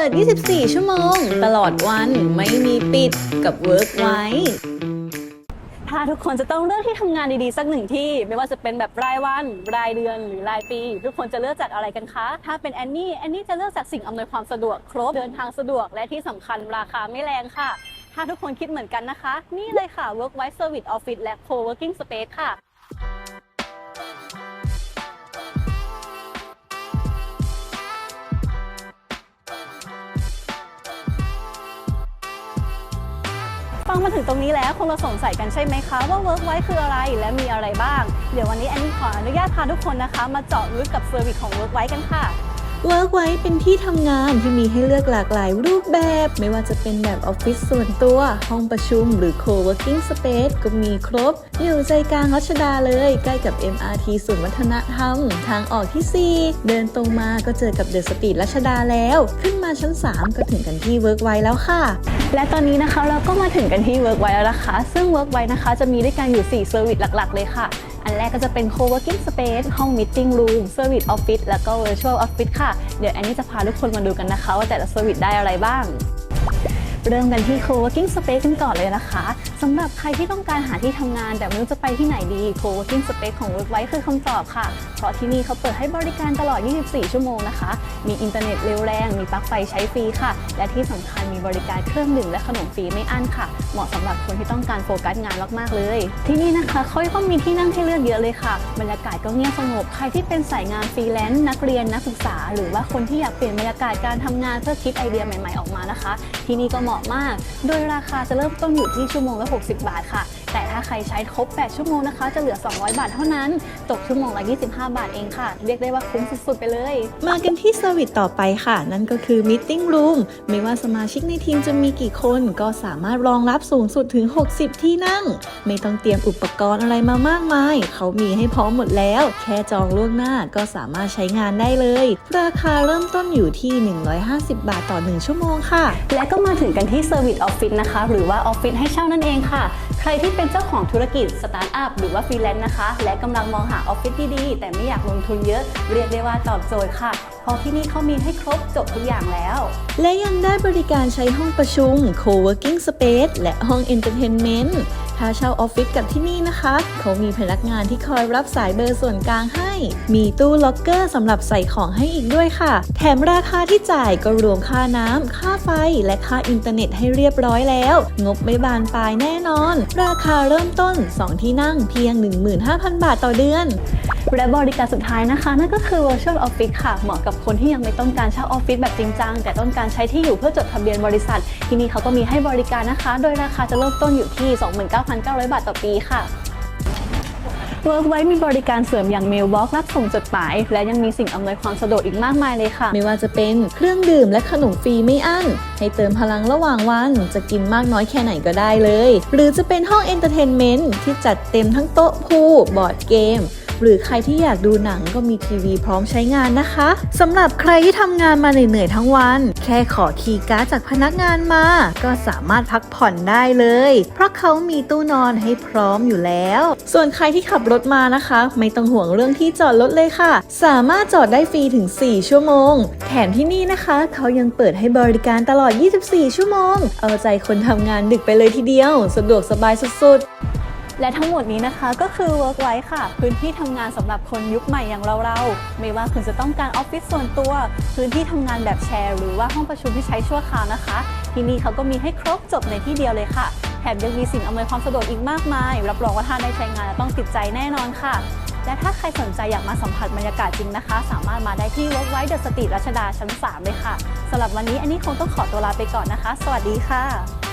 ปิด24 ชั่วโมง ตลอดวันไม่มีปิดกับ Work ไว้ ถ้าทุกคนจะต้องเลือกที่ทำงานดีๆ สักหนึ่งที่ ไม่ว่าจะเป็นแบบรายวัน รายเดือนหรือรายปี ทุกคนจะเลือกจากอะไรกันคะ ถ้าเป็นแอนนี่แอนนี่จะเลือกจากสิ่งอำนวยความสะดวกครบเดินทางสะดวกและที่สำคัญราคาไม่แรงค่ะ ถ้าทุกคนคิดเหมือนกันนะคะ นี่เลยค่ะ Work Wise Service Office และ Co-working Space ค่ะ ฟังมาถึงตรงนี้แล้วคงเราสงสัยกันใช่ไหมคะ ว่า Work Wise คืออะไรและมีอะไรบ้าง เดี๋ยววันนี้แอนนี่ขออนุญาตพาทุกคนนะคะ มาเจาะลึกกับเซอร์วิสของ Work Wise กันค่ะ Work ไว้เป็นที่ทำงานที่มีให้เลือกหลากหลายรูปแบบ ไม่ว่าจะเป็นแบบออฟฟิศส่วนตัว ห้องประชุม หรือ co-working space ก็มีครบ อยู่ใจกลางรัชดาเลย ใกล้กับ MRT ศูนย์วัฒนธรรม ทางออกที่ 4 เดินตรงมาก็เจอกับเดอะสตรีทรัชดาแล้ว ขึ้นมาชั้น 3 ก็ถึงกันที่ Work ไว้แล้วค่ะ และตอนนี้นะคะเราก็มาถึงกันที่ Work ไว้แล้วนะคะ ซึ่ง Work ไว้นะคะจะมีด้วยกันอยู่4เซอร์วิสหลัก ๆ เลยค่ะ อันแรกก็จะเป็น co-working space ห้อง meeting room service office แล้วก็ virtual office ค่ะ เดี๋ยวแอนนี่จะพาทุกคนมาดูกันนะคะ ว่าแต่ละเซอร์วิสได้อะไรบ้าง เริ่มกันที่ co-working space กันก่อนเลยนะคะ สำหรับใครที่ต้องการหาที่ทำงานแต่ไม่รู้จะไปที่ไหนดี co-working space ของ Workwise คือคำตอบค่ะ เพราะที่นี่เขาเปิดให้บริการตลอด 24 ชั่วโมงนะคะ มีอินเทอร์เน็ตเร็วแรง มีปลั๊กไฟใช้ฟรีค่ะ และที่สำคัญมีบริการเครื่องดื่มและขนมฟรีไม่อั้นค่ะ เหมาะสำหรับคนที่ต้องการโฟกัสงานมากๆเลย ที่นี่นะคะเขาก็มีที่นั่งให้เลือกเยอะเลยค่ะ บรรยากาศก็เงียบสงบ ใครที่เป็นสายงานฟรีแลนซ์นักเรียนนักศึกษา หรือว่าคนที่อยากเปลี่ยนบรรยากาศการทำงานเพื่อคิดไอเดียใหม่ ๆออกมานะคะ ที่นี่ก็เหมาะมาก โดยราคาจะเริ่มต้นอยู่ที่ชั่วโมงละ60 บาทค่ะ แต่ถ้าใครใช้ครบ 8 ชั่วโมงนะคะ จะเหลือ 200 บาทเท่านั้น ตกชั่วโมงละ25 บาทเองค่ะ เรียกได้ว่าคุ้มสุด ๆ ไปเลย มากันที่เซอร์วิสต่อไปค่ะ นั่นก็คือ Meeting Room ไม่ว่าสมาชิกในทีมจะมีกี่คนก็สามารถรองรับสูงสุดถึง 60 ที่นั่ง ไม่ต้องเตรียมอุปกรณ์อะไรมามากมาย เขามีให้พร้อมหมดแล้ว แค่จองล่วงหน้าก็สามารถใช้งานได้เลย ราคาเริ่มต้นอยู่ที่ 150 บาทต่อ 1 ชั่วโมงค่ะ และก็มาถึงกันที่ Service Office นะคะ หรือว่าออฟฟิศให้เช่านั่นเองค่ะ ใครที่เป็นเจ้าของธุรกิจสตาร์ทอัพหรือว่าฟรีแลนซ์นะคะ และกำลังมองหาออฟฟิศดีๆ แต่ไม่อยากลงทุนเยอะ เรียกได้ว่าตอบโจทย์ค่ะ ราะที่นี่เขามีให้ครบจบทุกอย่างแล้ว และยังได้บริการใช้ห้องประชุม co-working space และห้อง entertainment ถ้าเช่าออฟฟิศกับที่นี่นะคะ เขามีพนักงานที่คอยรับสายเบอร์ส่วนกลางให้ มีตู้ล็อกเกอร์สำหรับใส่ของให้อีกด้วยค่ะ แถมราคาที่จ่ายก็รวมค่าน้ำ ค่าไฟ และค่าอินเทอร์เน็ตให้เรียบร้อยแล้ว งบไม่บานปลายแน่นอน ราคาเริ่มต้น 2 ที่นั่งเพียง 15,000 บาทต่อเดือน และบริการสุดท้ายนะคะ นั่นก็คือ virtual office ค่ะ เหมาะกับคนที่ยังไม่ต้องการเช่าออฟฟิศแบบจริงจังแต่ต้องการใช้ที่อยู่เพื่อจดทะเบียนบริษัท ที่นี่เขาก็มีให้บริการนะคะ โดยราคาจะเริ่มต้นอยู่ที่ 29,900 บาทต่อปีค่ะ Work ไว้มีบริการเสริมอย่าง Mailbox รับส่งจดหมาย และยังมีสิ่งอำนวยความสะดวกอีกมากมายเลยค่ะ ไม่ว่าจะเป็นเครื่องดื่มและขนมฟรีไม่อั้น ให้เติมพลังระหว่างวัน จะกินมากน้อยแค่ไหนก็ได้เลย หรือจะเป็นห้องเอนเตอร์เทนเมนต์ที่จัดเต็มทั้งโต๊ะพูบอร์ดเกม หรือใครที่อยากดูหนังก็มีทีวีพร้อมใช้งานนะคะสำหรับใครที่ทำงานมาเหนื่อยๆทั้งวัน แค่ขอคีย์การ์ดจากพนักงานมา ก็สามารถพักผ่อนได้เลย เพราะเขามีตู้นอนให้พร้อมอยู่แล้ว ส่วนใครที่ขับรถมานะคะ ไม่ต้องห่วงเรื่องที่จอดรถเลยค่ะ สามารถจอดได้ฟรีถึง 4 ชั่วโมง แถมที่นี่นะคะ เขายังเปิดให้บริการตลอด 24 ชั่วโมง เอาใจคนทำงานดึกไปเลยทีเดียว สะดวกสบายสุดๆ และทั้งหมดนี้นะคะก็คือ Work ไว้ค่ะ พื้นที่ทำงานสำหรับคนยุคใหม่อย่างเราๆ ไม่ว่าคุณจะต้องการออฟฟิศส่วนตัว พื้นที่ทำงานแบบแชร์ หรือว่าห้องประชุมที่ใช้ชั่วคราวนะคะ ที่นี่เขาก็มีให้ครบจบในที่เดียวเลยค่ะแถมยังมีสิ่งอำนวยความสะดวกอีกมากมาย รับรองว่าถ้าได้ใช้งานแล้วต้องติดใจแน่นอนค่ะ และถ้าใครสนใจอยากมาสัมผัสบรรยากาศจริงนะคะ สามารถมาได้ที่ Work ไว้เดอะสตรีทรัชดาชั้น 3 เลยค่ะสำหรับวันนี้อันนี้คงต้องขอตัวลาไปก่อนนะคะ สวัสดีค่ะ